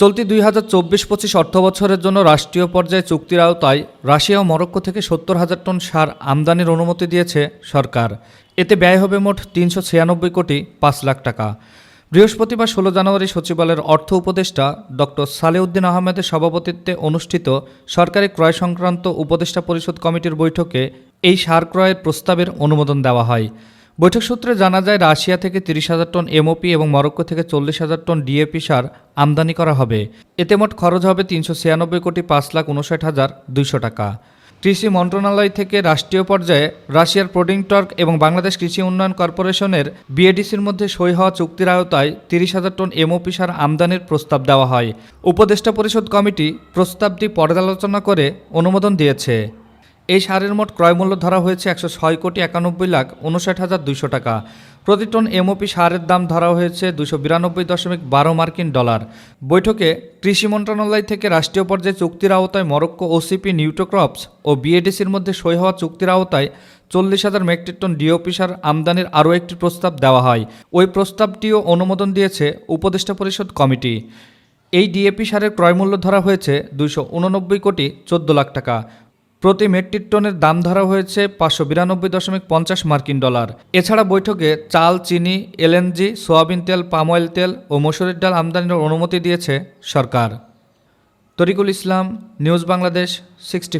চলতি দুই হাজার চব্বিশ পঁচিশ অর্থ বছরের জন্য রাষ্ট্রীয় পর্যায়ে চুক্তির আওতায় রাশিয়া ও মরক্কো থেকে সত্তর হাজার টন সার আমদানির অনুমতি দিয়েছে সরকার। এতে ব্যয় হবে মোট তিনশো ছিয়ানব্বই কোটি পাঁচ লাখ টাকা। বৃহস্পতিবার ষোলো জানুয়ারি সচিবালয়ের অর্থ উপদেষ্টা ডক্টর সালেউদ্দিন আহমেদের সভাপতিত্বে অনুষ্ঠিত সরকারি ক্রয় সংক্রান্ত উপদেষ্টা পরিষদ কমিটির বৈঠকে এই সার ক্রয়ের প্রস্তাবের অনুমোদন দেওয়া হয়। বৈঠক সূত্রে জানা যায়, রাশিয়া থেকে তিরিশ হাজার টন এমওপি এবং মরক্কো থেকে চল্লিশ হাজার টন ডিএপি সার আমদানি করা হবে। এতে মোট খরচ হবে তিনশো ছিয়ানব্বই কোটি পাঁচ লাখ উনষাট হাজার দুইশো টাকা। কৃষি মন্ত্রণালয় থেকে রাষ্ট্রীয় পর্যায়ে রাশিয়ার প্রোডিংটর্ক এবং বাংলাদেশ কৃষি উন্নয়ন কর্পোরেশনের বিএডিসির মধ্যে সই হওয়া চুক্তির আওতায় তিরিশ হাজার টন এমওপি সার আমদানির প্রস্তাব দেওয়া হয়। উপদেষ্টা পরিষদ কমিটি প্রস্তাবটি পর্যালোচনা করে অনুমোদন দিয়েছে। এই সারের মোট ক্রয়মূল্য ধরা হয়েছে একশো ছয় কোটি একানব্বই লাখ উনষাট হাজার দুইশো টাকা। প্রতি টন এমওপি সারের দাম ধরা হয়েছে দুশো বিরানব্বই দশমিক বারো মার্কিন ডলার। বৈঠকে কৃষি মন্ত্রণালয় থেকে রাষ্ট্রীয় পর্যায়ে চুক্তির আওতায় মরক্কো ওসিপি নিউটোক্রপস ও বিএডিসির মধ্যে সই হওয়া চুক্তির আওতায় চল্লিশ হাজার মেট্রিক টন ডিওপি সার আমদানির আরও একটি প্রস্তাব দেওয়া হয়। ওই প্রস্তাবটিও অনুমোদন দিয়েছে উপদেষ্টা পরিষদ কমিটি। এই ডিএপি সারের ক্রয়মূল্য ধরা হয়েছে দুইশো উননব্বই কোটি চোদ্দ লাখ টাকা। প্রতি মেট্রিক টনের দাম ধরা হয়েছে পাঁচশো বিরানব্বই দশমিক পঞ্চাশ মার্কিন ডলার। এছাড়া বৈঠকে চাল, চিনি, এলএনজি, সোয়াবিন তেল, পাম অয়েল তেল ও মসুরের ডাল আমদানির অনুমতি দিয়েছে সরকার। Tarikul Islam, news Bangladesh, sixty